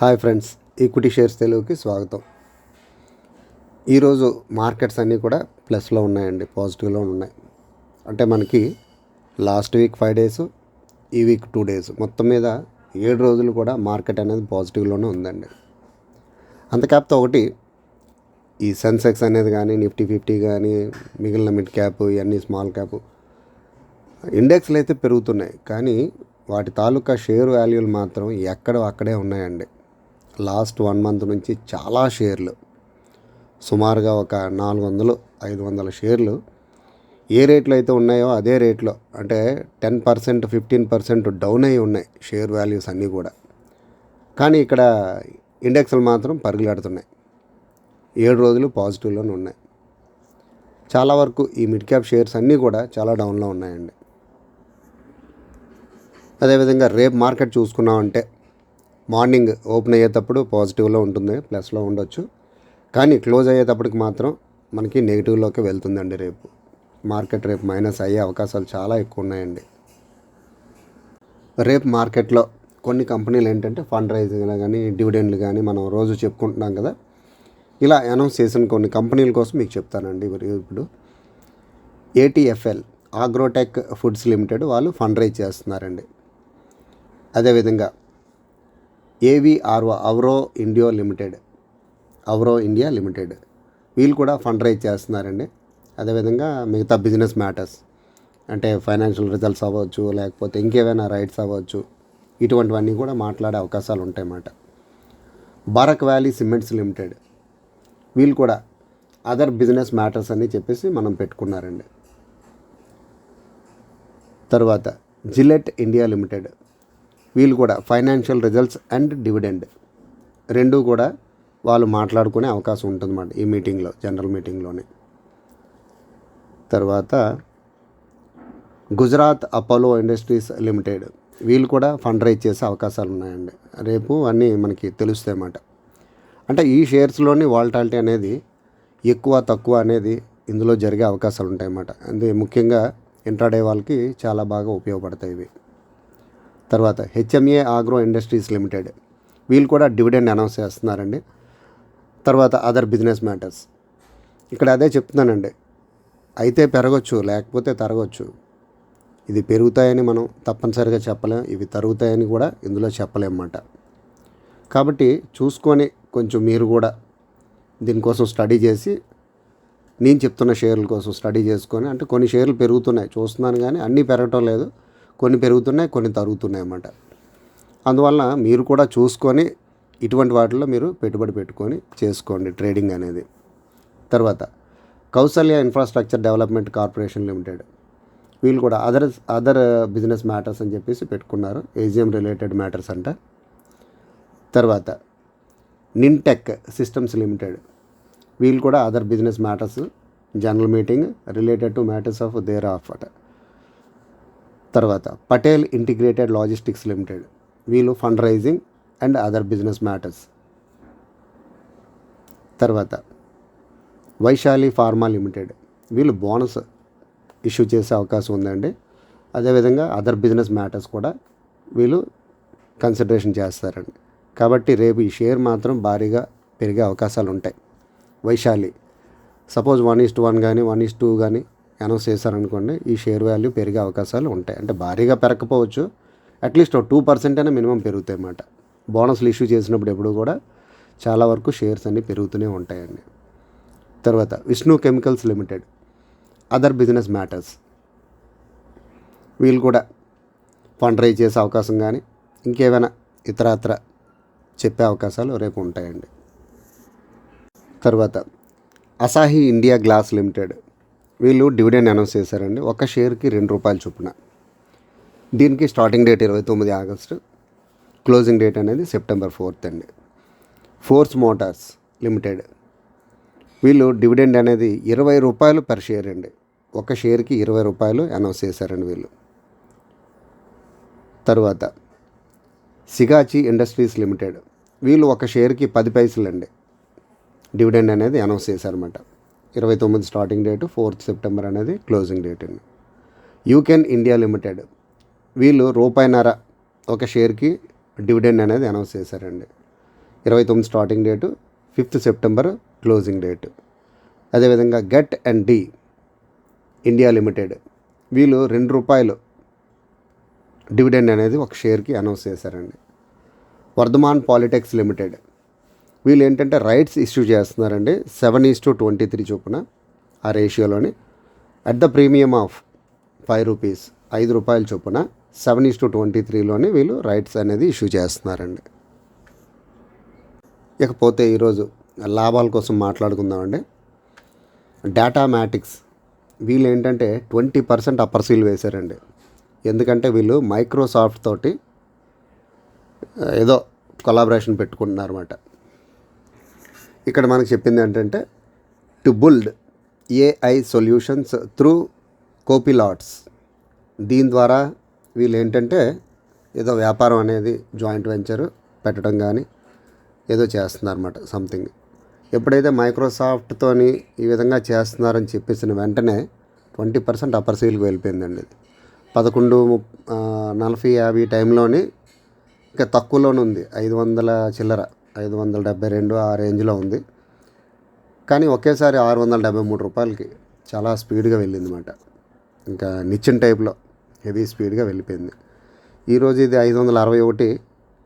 Hi friends equity shares తెలుగుకి స్వాగతం. ఈరోజు మార్కెట్స్ అన్నీ కూడా ప్లస్లో ఉన్నాయండి పాజిటివ్లో ఉన్నాయి. అంటే మనకి లాస్ట్ వీక్ ఫైవ్ డేస్ ఈ వీక్ టూ డేస్ మొత్తం మీద ఏడు రోజులు కూడా మార్కెట్ అనేది పాజిటివ్లోనే ఉందండి. అంతకాపితే ఒకటి ఈ సెన్సెక్స్ అనేది కానీ నిఫ్టీ ఫిఫ్టీ కానీ మిగిలిన మిడ్ క్యాప్ ఇవన్నీ స్మాల్ క్యాప్ ఇండెక్స్లు అయితే పెరుగుతున్నాయి. కానీ వాటి తాలూకా షేర్ వాల్యూలు మాత్రం ఎక్కడో అక్కడే ఉన్నాయండి. లాస్ట్ వన్ మంత్ నుంచి చాలా షేర్లు. సుమారుగా ఒక నాలుగు వందలు ఐదు వందల షేర్లు. ఏ రేట్లో అయితే ఉన్నాయో అదే రేట్లో అంటే ten percent fifteen percent down అయి ఉన్నాయి షేర్ వాల్యూస్ అన్నీ కూడా. కానీ ఇక్కడ ఇండెక్స్లు మాత్రం పరుగులాడుతున్నాయి. ఏడు రోజులు పాజిటివ్లోనే ఉన్నాయి. చాలా వరకు ఈ మిడ్ క్యాప్ షేర్స్ అన్నీ కూడా చాలా డౌన్లో ఉన్నాయండి. అదేవిధంగా రేపు మార్కెట్ చూసుకున్నామంటే మార్నింగ్ ఓపెన్ అయ్యేటప్పుడు పాజిటివ్లో ఉంటుంది ప్లస్లో ఉండొచ్చు. కానీ క్లోజ్ అయ్యేటప్పటికి మాత్రం మనకి నెగిటివ్లోకి వెళ్తుందండి రేపు. మార్కెట్ రేపు మైనస్ అయ్యే అవకాశాలు చాలా ఎక్కువ ఉన్నాయండి. రేపు మార్కెట్లో కొన్ని కంపెనీలు ఏంటంటే ఫండ్ రైజింగ్లు కానీ డివిడెండ్లు కానీ మనం రోజు చెప్పుకుంటున్నాం కదా. ఇలా అనౌన్స్ చేసిన కొన్ని కంపెనీల కోసం మీకు చెప్తానండి ఇప్పుడు. ఏటీఎఫ్ఎల్ ఆగ్రోటెక్ ఫుడ్స్ లిమిటెడ్ వాళ్ళు ఫండ్ రైజ్ చేస్తున్నారండి. అదేవిధంగా AVRO Avro India limited. Avro India limited. వీళ్ళు కూడా ఫండ్ రైజ్ చేస్తున్నారండి. అదేవిధంగా మిగతా బిజినెస్ మ్యాటర్స్. అంటే ఫైనాన్షియల్ రిజల్ట్స్ అవ్వచ్చు లేకపోతే ఇంకేమైనా రైట్స్ అవ్వచ్చు. ఇటువంటివన్నీ కూడా మాట్లాడే అవకాశాలు ఉంటాయన్నమాట. Barak valley cements limited. వీళ్ళు కూడా అదర్ బిజినెస్ మ్యాటర్స్ అని చెప్పేసి మనం పెట్టుకున్నారండి. తర్వాత జిలెట్ ఇండియా లిమిటెడ్. వీళ్ళు కూడా ఫైనాన్షియల్ రిజల్ట్స్ అండ్ డివిడెండ్ రెండు కూడా వాళ్ళు మాట్లాడుకునే అవకాశం ఉంటుందన్నమాట ఈ మీటింగ్లో జనరల్ మీటింగ్లోనే. తర్వాత గుజరాత్ అపోలో ఇండస్ట్రీస్ లిమిటెడ్ వీళ్ళు కూడా ఫండ్ రైజ్ చేసే అవకాశాలు ఉన్నాయండి. రేపు అన్నీ మనకి తెలుస్తాయి అన్నమాట. అంటే ఈ షేర్స్లోని వాల్టాలిటీ అనేది ఎక్కువ తక్కువ అనేది ఇందులో జరిగే అవకాశాలు ఉంటాయన్నమాట అంటే ముఖ్యంగా ఇంట్రాడే వాళ్ళకి చాలా బాగా ఉపయోగపడతాయి ఇవి. తర్వాత హెచ్ఎంఏ ఆగ్రో ఇండస్ట్రీస్ లిమిటెడ్. వీళ్ళు కూడా డివిడెండ్ అనౌన్స్ చేస్తున్నారండి. తర్వాత అదర్ బిజినెస్ మ్యాటర్స్. ఇక్కడ అదే చెప్తున్నానండి. అయితే పెరగచ్చు లేకపోతే తరగచ్చు. ఇది పెరుగుతాయని మనం తప్పనిసరిగా చెప్పలేం ఇవి తరుగుతాయని కూడా ఇందులో చెప్పలేమన్నమాట. కాబట్టి చూసుకొని కొంచెం మీరు కూడా దీనికోసం స్టడీ చేసి నేను చెప్తున్న షేర్ల కోసం స్టడీ చేసుకొని అంటే కొన్ని షేర్లు పెరుగుతున్నాయి. చూస్తున్నాను కానీ అన్నీ పెరగటం లేదు. కొన్ని పెరుగుతున్నాయి కొన్ని తరుగుతున్నాయి అన్నమాట. అందువల్ల మీరు కూడా చూసుకొని ఇటువంటి వాటిల్లో మీరు పెట్టుబడి పెట్టుకొని చేసుకోండి ట్రేడింగ్ అనేది. తర్వాత Kausalya infrastructure development corporation limited. వీళ్ళు కూడా అదర్ అదర్ బిజినెస్ మ్యాటర్స్ అని చెప్పేసి పెట్టుకున్నారు. ఏజిఎం రిలేటెడ్ మ్యాటర్స్ అంట. తర్వాత నిన్టెక్ సిస్టమ్స్ లిమిటెడ్. వీళ్ళు కూడా other business matters general meeting related to matters of their of అట. తర్వాత పటేల్ ఇంటిగ్రేటెడ్ లాజిస్టిక్స్ లిమిటెడ్. వీళ్ళు fund raising and other business matters. తర్వాత వైశాలి ఫార్మా లిమిటెడ్. వీళ్ళు బోనస్ ఇష్యూ చేసే అవకాశం ఉందండి. అదేవిధంగా అదర్ బిజినెస్ మ్యాటర్స్ కూడా వీళ్ళు కన్సిడరేషన్ చేస్తారండి. కాబట్టి రేపు ఈ షేర్ మాత్రం భారీగా పెరిగే అవకాశాలు ఉంటాయి. Vaishali suppose one is to one కానీ వన్ ఈస్ టూ కానీ అనౌన్స్ చేశారనుకోండి ఈ షేర్ వాల్యూ పెరిగే అవకాశాలు ఉంటాయి. అంటే భారీగా పెరగకపోవచ్చు. అట్లీస్ట్ టూ పర్సెంట్ అయినా మినిమం పెరుగుతాయి అన్నమాట. బోనస్లు ఇష్యూ చేసినప్పుడు ఎప్పుడు కూడా చాలా వరకు షేర్స్ అన్నీ పెరుగుతూనే ఉంటాయండి. తర్వాత Vishnu chemicals limited other business matters వీళ్ళు కూడా ఫండ్ రైజ్ చేసే అవకాశం కానీ ఇంకేమైనా ఇతరత్ర చెప్పే అవకాశాలు రేపు ఉంటాయండి. తర్వాత అసాహి ఇండియా గ్లాస్ లిమిటెడ్ వీళ్ళు డివిడెండ్ అనౌన్స్ చేశారండి. ఒక షేర్కి రెండు రూపాయలు చొప్పున. దీనికి స్టార్టింగ్ డేట్ ఇరవై తొమ్మిది ఆగస్టు క్లోజింగ్ డేట్ అనేది సెప్టెంబర్ ఫోర్త్ అండి. Force Motors limited. వీళ్ళు డివిడెండ్ అనేది ఇరవై రూపాయలు పర్ షేర్ అండి. ఒక షేర్కి ఇరవై రూపాయలు అనౌన్స్ చేశారండి వీళ్ళు. తరువాత సిగాచి ఇండస్ట్రీస్ లిమిటెడ్. వీళ్ళు ఒక షేర్కి పది పైసలు అండి డివిడెండ్ అనేది అనౌన్స్ చేశారన్నమాట. ఇరవై తొమ్మిది స్టార్టింగ్ డేటు ఫోర్త్ సెప్టెంబర్ అనేది క్లోజింగ్ డేట్ అండి. యూకెన్ ఇండియా లిమిటెడ్ వీళ్ళు రూపాయిన్నర ఒక షేర్కి డివిడెండ్ అనేది అనౌన్స్ చేశారండి. ఇరవై తొమ్మిది starting date fifth September closing date అదేవిధంగా get and D India limited వీళ్ళు రెండు రూపాయలు డివిడెండ్ అనేది ఒక షేర్కి అనౌన్స్ చేశారండి. వర్ధమాన్ పాలిటెక్స్ లిమిటెడ్ వీళ్ళు ఏంటంటే రైట్స్ ఇష్యూ చేస్తున్నారండి seven is to twenty three చొప్పున ఆ రేషియోలోని. At the premium of five rupees ఐదు రూపాయల చొప్పున సెవెన్ ఈస్ టు ట్వంటీ త్రీలోని వీళ్ళు రైట్స్ అనేది ఇష్యూ చేస్తున్నారండి. ఇకపోతే ఈరోజు లాభాల కోసం మాట్లాడుకుందామండి. డేటా మ్యాటిక్స్ వీళ్ళు ఏంటంటే ట్వంటీ పర్సెంట్ అప్పర్ సీల్ వేశారండి. ఎందుకంటే వీళ్ళు మైక్రోసాఫ్ట్ తోటి ఏదో కొలాబరేషన్ పెట్టుకుంటున్నారన్నమాట. ఇక్కడ మనకు చెప్పింది ఏంటంటే to build AI solutions through copilots దీని ద్వారా వీళ్ళు ఏంటంటే ఏదో వ్యాపారం అనేది జాయింట్ వెంచర్ పెట్టడం కానీ ఏదో చేస్తున్నారన్నమాట సంథింగ్ ఎప్పుడైతే మైక్రోసాఫ్ట్తోని ఈ విధంగా చేస్తున్నారని చెప్పేసిన వెంటనే ట్వంటీ పర్సెంట్ అప్పర్ సీల్కి వెళ్ళిపోయిందండి ఇది. పదకొండు ముప్- నలభై యాభై టైంలోని ఇంకా తక్కువలోనే ఉంది ఐదు వందల చిల్లర. ఐదు వందల డెబ్బై రెండు ఆ రేంజ్లో ఉంది. కానీ ఒకేసారి ఆరు వందల డెబ్బై మూడు రూపాయలకి చాలా స్పీడ్గా వెళ్ళింది అనమాట ఇంకా నిచ్చిన టైప్లో హెవీ స్పీడ్గా వెళ్ళిపోయింది. ఈరోజు ఇది ఐదు వందల అరవై ఒకటి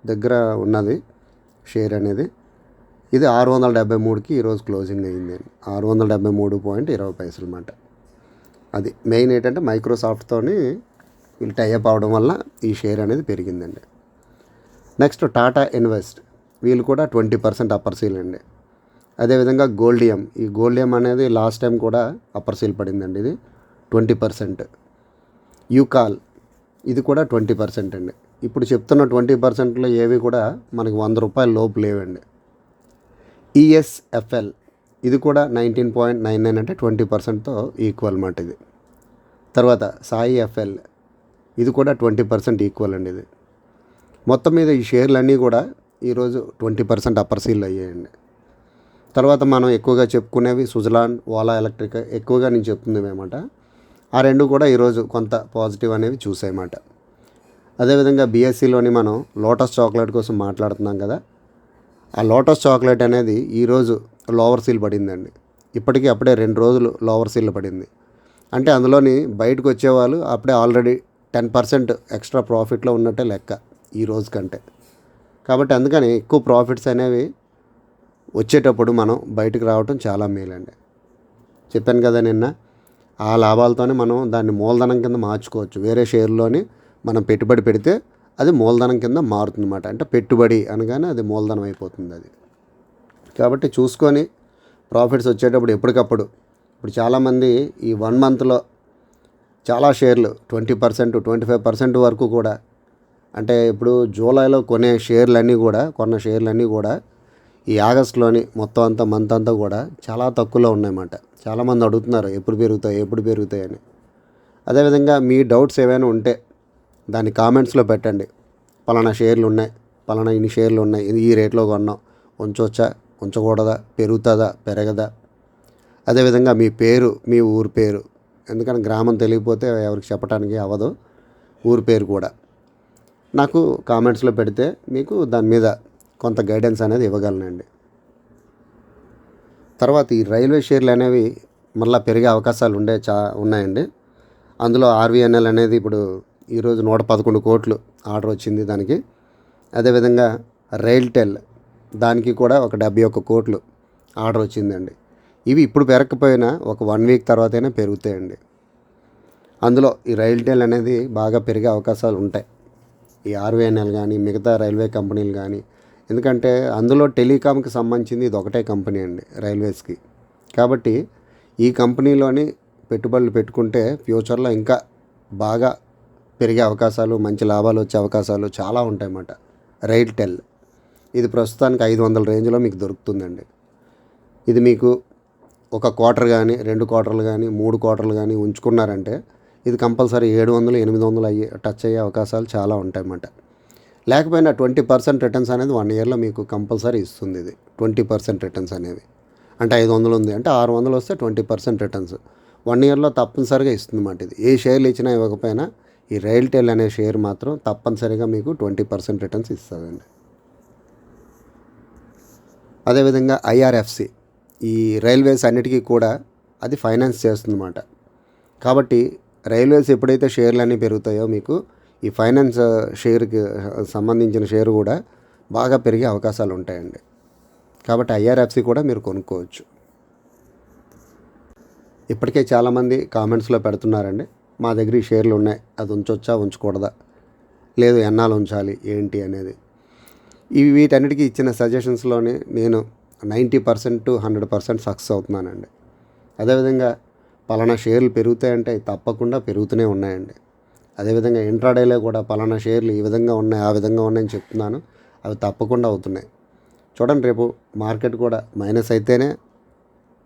దగ్గర ఉన్నది షేర్ అనేది. ఇది ఆరు వందల డెబ్బై మూడుకి ఈరోజు క్లోజింగ్ అయింది. ఆరు వందల డెబ్బై మూడు పాయింట్ ఇరవై పైసలు అనమాట అది మెయిన్ ఏంటంటే మైక్రోసాఫ్ట్తోని వీళ్ళు టైఅప్ అవడం వల్ల ఈ షేర్ అనేది పెరిగిందండి. Next Tata invest. వీళ్ళు కూడా ట్వంటీ పర్సెంట్ అప్పర్ సీల్ అండి. అదేవిధంగా గోల్డియం. ఈ గోల్డియం అనేది లాస్ట్ టైం కూడా అప్పర్ సీల్ పడిందండి ఇది. Twenty percent. యూకాల్. ఇది కూడా ట్వంటీ పర్సెంట్ అండి. ఇప్పుడు చెప్తున్న ట్వంటీ పర్సెంట్లో ఏవి కూడా మనకి వంద రూపాయల లోపు లేవండి. ఈఎస్ఎఫ్ఎల్ ఇది కూడా నైన్టీన్ పాయింట్ నైన్ నైన్ అంటే ట్వంటీ పర్సెంట్తో ఈక్వల్ అన్నమాట ఇది. తర్వాత సాయి ఎఫ్ఎల్ ఇది కూడా ట్వంటీ పర్సెంట్ ఈక్వల్ అండి ఇది. మొత్తం మీద ఈ షేర్లన్నీ కూడా ఈరోజు ట్వంటీ పర్సెంట్ అప్పర్ సీల్ అయ్యాయండి. తర్వాత మనం ఎక్కువగా చెప్పుకునేవి సుజలాన్ ఓలా ఎలక్ట్రిక్ ఎక్కువగా నేను చెప్తుంది అనమాట ఆ రెండు కూడా ఈరోజు కొంత పాజిటివ్ అనేవి చూసాయన్నమాట అదేవిధంగా బీఎస్సీలోని మనం లోటస్ చాక్లెట్ కోసం మాట్లాడుతున్నాం కదా ఆ లోటస్ చాక్లెట్ అనేది ఈరోజు లోవర్ సీల్ పడిందండి. ఇప్పటికీ అప్పుడే రెండు రోజులు లోవర్ సీల్ పడింది. అంటే అందులోని బయటకు వచ్చేవాళ్ళు అప్పుడే ఆల్రెడీ టెన్ పర్సెంట్ ఎక్స్ట్రా ప్రాఫిట్లో ఉన్నట్టే లెక్క ఈ రోజు కంటే. కాబట్టి అందుకని ఎక్కువ ప్రాఫిట్స్ అనేవి వచ్చేటప్పుడు మనం బయటకు రావటం చాలా మేలండి. చెప్పాను కదా నిన్న ఆ లాభాలతోనే మనం దాన్ని మూలధనం కింద మార్చుకోవచ్చు. వేరే షేర్లోని మనం పెట్టుబడి పెడితే అది మూలధనం కింద మారుతుందన్నమాట. అంటే పెట్టుబడి అనగానే అది మూలధనం అయిపోతుంది అది. కాబట్టి చూసుకొని ప్రాఫిట్స్ వచ్చేటప్పుడు ఎప్పటికప్పుడు ఇప్పుడు చాలామంది ఈ వన్ మంత్లో చాలా షేర్లు twenty percent twenty five percent వరకు కూడా అంటే ఇప్పుడు జూలైలో కొనే షేర్లన్నీ కూడా కొన్న షేర్లన్నీ కూడా ఈ ఆగస్టులోని మొత్తం అంతా మంత్ అంతా కూడా చాలా తక్కువలో ఉన్నాయన్నమాట. చాలామంది అడుగుతున్నారు ఎప్పుడు పెరుగుతాయి ఎప్పుడు పెరుగుతాయి అని. అదేవిధంగా మీ డౌట్స్ ఏవైనా ఉంటే దాన్ని కామెంట్స్లో పెట్టండి. పలానా షేర్లు ఉన్నాయి పలానా ఇన్ని షేర్లు ఉన్నాయి ఇది ఈ రేట్లో కొన్నాం ఉంచవచ్చా ఉంచకూడదా పెరుగుతుందా పెరగదా? అదేవిధంగా మీ పేరు మీ ఊరు పేరు ఎందుకంటే గ్రామం తెలియకపోతే ఎవరికి చెప్పడానికి అవ్వదు ఊరి పేరు కూడా. నాకు కామెంట్స్లో పెడితే మీకు దాని మీద కొంత గైడెన్స్ అనేది ఇవ్వగలనండి. తర్వాత ఈ రైల్వే షేర్లు అనేవి మళ్ళీ పెరిగే అవకాశాలు ఉండే చా ఉన్నాయండి. అందులో ఆర్వీఎన్ఎల్ అనేది ఇప్పుడు ఈరోజు నూట పదకొండు కోట్లు ఆర్డర్ వచ్చింది దానికి. అదేవిధంగా రైల్టెల్ దానికి కూడా ఒక డెబ్బై ఒక్క కోట్లు ఆర్డర్ వచ్చిందండి. ఇవి ఇప్పుడు పెరగకపోయినా ఒక వన్ వీక్ తర్వాతైనా పెరుగుతాయండి. అందులో ఈ రైల్టెల్ అనేది బాగా పెరిగే అవకాశాలు ఉంటాయి. ఈ ఆర్వీఎన్ఎల్ కానీ మిగతా రైల్వే కంపెనీలు కానీ ఎందుకంటే అందులో టెలికామ్కి సంబంధించింది ఇది ఒకటే కంపెనీ అండి రైల్వేస్కి. కాబట్టి ఈ కంపెనీలోని పెట్టుబడులు పెట్టుకుంటే ఫ్యూచర్లో ఇంకా బాగా పెరిగే అవకాశాలు మంచి లాభాలు వచ్చే అవకాశాలు చాలా ఉంటాయన్నమాట. రైల్టెల్. ఇది ప్రస్తుతానికి ఐదు వందల రేంజ్లో మీకు దొరుకుతుందండి. ఇది మీకు ఒక క్వార్టర్ కానీ రెండు క్వార్టర్లు కానీ మూడు క్వార్టర్లు కానీ ఉంచుకున్నారంటే ఇది కంపల్సరీ ఏడు వందలు ఎనిమిది వందలు అయ్యే టచ్ అయ్యే అవకాశాలు చాలా ఉంటాయన్నమాట. లేకపోయినా ట్వంటీ పర్సెంట్ రిటర్న్స్ అనేది వన్ ఇయర్లో మీకు కంపల్సరీ ఇస్తుంది ఇది ట్వంటీ పర్సెంట్ రిటర్న్స్ అనేవి. అంటే ఐదు వందలు ఉంది అంటే ఆరు వందలు వస్తే ట్వంటీ పర్సెంట్ రిటర్న్స్. వన్ ఇయర్లో తప్పనిసరిగా ఇస్తుంది అన్నమాట ఇది. ఏ షేర్లు ఇచ్చినా ఇవ్వకపోయినా ఈ రైల్టెల్ అనే షేర్ మాత్రం తప్పనిసరిగా మీకు ట్వంటీ పర్సెంట్ రిటర్న్స్ ఇస్తుందండి. అదేవిధంగా ఐఆర్ఎఫ్సి ఈ రైల్వేస్ అన్నిటికీ కూడా అది ఫైనాన్స్ చేస్తుందన్నమాట. కాబట్టి రైల్వేస్ ఎప్పుడైతే షేర్లు అన్నీ పెరుగుతాయో మీకు ఈ ఫైనాన్స్ షేర్కి సంబంధించిన షేర్ కూడా బాగా పెరిగే అవకాశాలు ఉంటాయండి. కాబట్టి ఐఆర్ఎఫ్సి కూడా మీరు కొనుక్కోవచ్చు. ఇప్పటికే చాలామంది కామెంట్స్లో పెడుతున్నారండి మా దగ్గర ఈ షేర్లు ఉన్నాయి అది ఉంచొచ్చా ఉంచకూడదా లేదు ఎన్నాలు ఉంచాలి ఏంటి అనేది. ఇవి వీటన్నిటికీ ఇచ్చిన సజెషన్స్లోనే నేను ninety percent to hundred percent success అవుతున్నానండి. అదేవిధంగా పలానా షేర్లు పెరుగుతాయంటే తప్పకుండా పెరుగుతూనే ఉన్నాయండి. అదేవిధంగా ఇంట్రాడేలో కూడా పలానా షేర్లు ఈ విధంగా ఉన్నాయి ఆ విధంగా ఉన్నాయని చెప్తున్నాను. అవి తప్పకుండా అవుతున్నాయి. చూడండి రేపు మార్కెట్ కూడా మైనస్ అయితేనే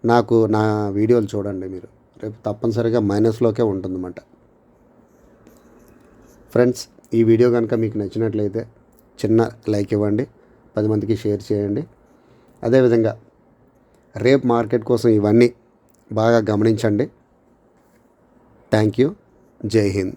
నాకు నా వీడియోలు చూడండి మీరు. రేపు తప్పనిసరిగా మైనస్లోకే ఉంటుందన్నమాట. ఫ్రెండ్స్ ఈ వీడియో కనుక మీకు నచ్చినట్లయితే చిన్న లైక్ ఇవ్వండి పది మందికి షేర్ చేయండి. అదేవిధంగా రేపు మార్కెట్ కోసం ఇవన్నీ బాగా గమనించండి. థ్యాంక్ యూ జై హింద్